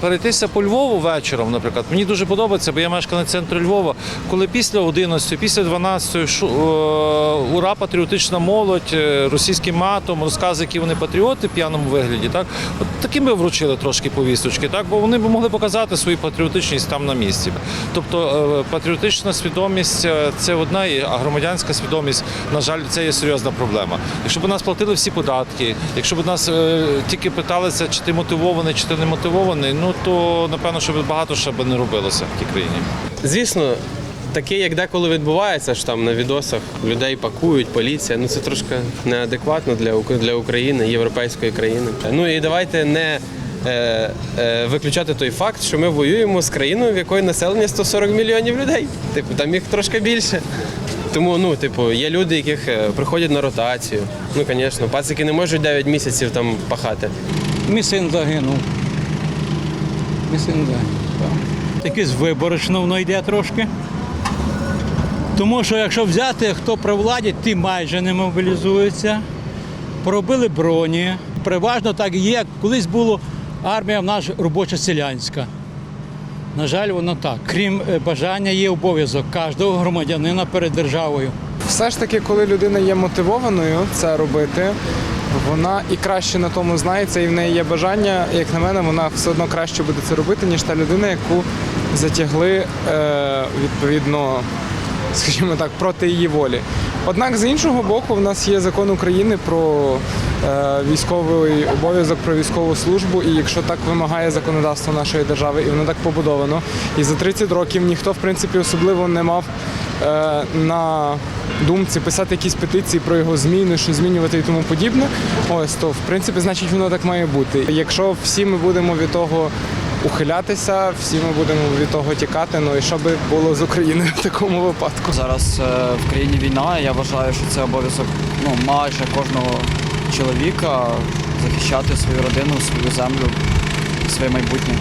Перейтися по Львову вечором, наприклад, мені дуже подобається, бо я мешканець центру Львова. Коли після 11, після 12 шу- е, ура, патріотична молодь, е, російським матом, розкази, які вони патріоти в п'яному вигляді, так от таким би вручили трошки повісточки, так бо вони б могли показати свою патріотичність там на місці. Тобто е, патріотична свідомість це одна, а громадянська свідомість, на жаль, це є серйозна проблема. Якщо б нас платили всі податки, якщо б нас тільки питалися, чи ти мотивований, чи ти не мотивований, ну то напевно, що багато ще б не робилося в тій країні. Звісно, таке, як деколи відбувається, що там на відосах людей пакують, поліція, ну це трошки неадекватно для, для України, європейської країни. Ну і давайте не е, е, виключати той факт, що ми воюємо з країною, в якої населення 140 мільйонів людей. Типу, там їх трошки більше. Тому, ну, типу, є люди, яких е, приходять на ротацію. Ну, звісно, пацики не можуть 9 місяців там пахати. Мій син загинув. Так. Якесь виборочно воно йде трошки. Тому що якщо взяти, хто при владі, ті майже не мобілізуються. Поробили броні. Переважно так і є. Колись була армія в нас робоча селянська. На жаль, воно так. Крім е, бажання, є обов'язок кожного громадянина перед державою. Все ж таки, коли людина є мотивованою це робити, вона і краще на тому знається, і в неї є бажання. Як на мене, вона все одно краще буде це робити, ніж та людина, яку затягли е, відповідно, скажімо так, проти її волі. Однак, з іншого боку, в нас є закон України про е, військовий обов'язок про військову службу, і якщо так вимагає законодавство нашої держави, і воно так побудовано, і за 30 років ніхто в принципі особливо не мав е, на думці писати якісь петиції про його зміни, що змінювати і тому подібне. Ось то в принципі, значить, воно так має бути. Якщо всі ми будемо від того ухилятися, всі ми будемо від того тікати. Ну і що би було з Україною в такому випадку? Зараз е, в країні війна. Я вважаю, що це обов'язок ну, майже кожного чоловіка захищати свою родину, свою землю, своє майбутнє.